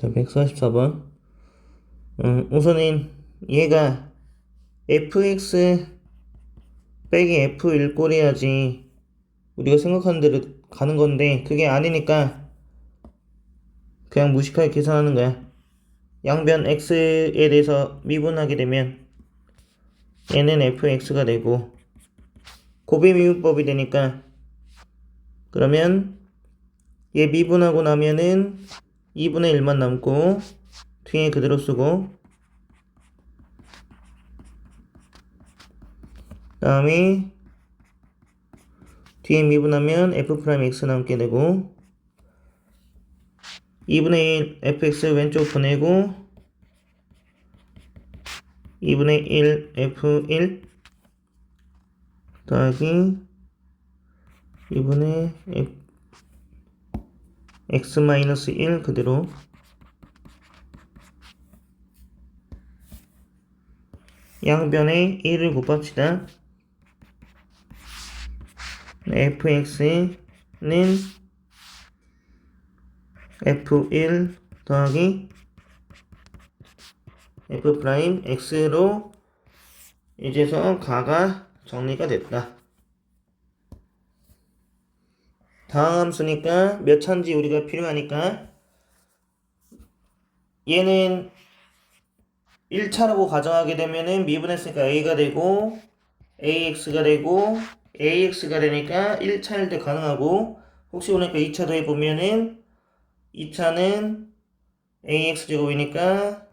자, 144번. 음, 우선은 얘가 fx 빼기 f1 꼴이야지 우리가 생각하는 대로 가는 건데 그게 아니니까 그냥 무식하게 계산하는 거야. 양변 x에 대해서 미분하게 되면 얘는 fx가 되고 고배 미분법이 되니까 그러면 얘 미분하고 나면은 2분의 1만 남고 뒤에 그대로 쓰고 다음에 뒤에 미분하면 f 프라임 x 남게 되고 2분의 1 fx 왼쪽 보내고 2분의 1 f1 더하기 2분의 f x 마이너스 1 그대로 양변에 1을 곱합시다. fx는 f1 더하기 f 프라임 x로 이제서 가가 정리가 됐다. 다음 함수니까 몇 차인지 우리가 필요하니까 얘는 1차라고 가정하게 되면은 미분했으니까 a가 되고 ax가 되고 ax가 되니까 1차일 때 가능하고 혹시 오니까 2차도 해보면은 2차는 ax 제곱이니까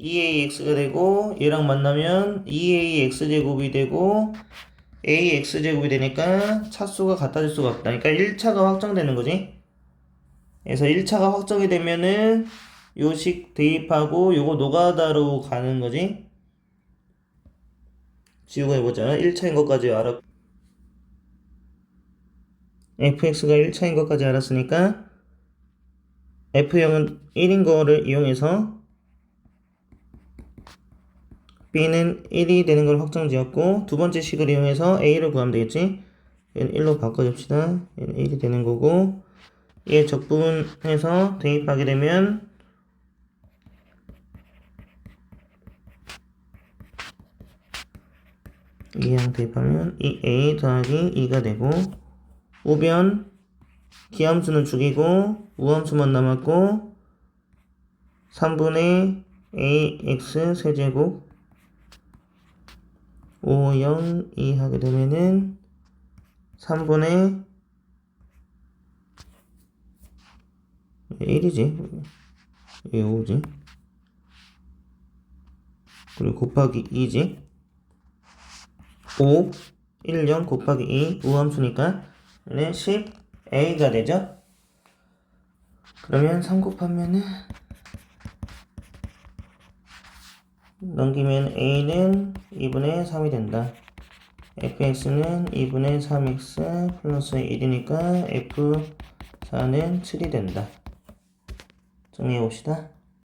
2ax가 되고 얘랑 만나면 2ax 제곱이 되고 ax 제곱이 되니까 차수가 같아질 수가 없다. 그러니까 1차가 확정되는 거지. 그래서 1차가 확정이 되면은 요식 대입하고 요거 노가다로 가는 거지. 지우고 해보자. 1차인 것까지 알아. fx가 1차인 것까지 알았으니까 f0은 1인 거를 이용해서 b는 1이 되는 걸 확정 지었고 두 번째 식을 이용해서 a를 구하면 되겠지. 얘는 1로 바꿔줍시다. 얘는 1이 되는 거고 얘 적분해서 대입하게 되면 이항 대입하면 2a 더하기 2가 되고 우변 기함수는 죽이고 우함수만 남았고 3분의 ax 세제곱 5, 0, 2 하게 되면은 3분의 1이지. 왜 5지. 그리고 곱하기 2지. 5, 1, 0 곱하기 2 우함수니까 네, 10 A가 되죠? 그러면 3 곱하면은 넘기면 A는 2분의 3이 된다. fx는 2분의 3x 플러스 1이니까 f4는 7이 된다. 정리해 봅시다.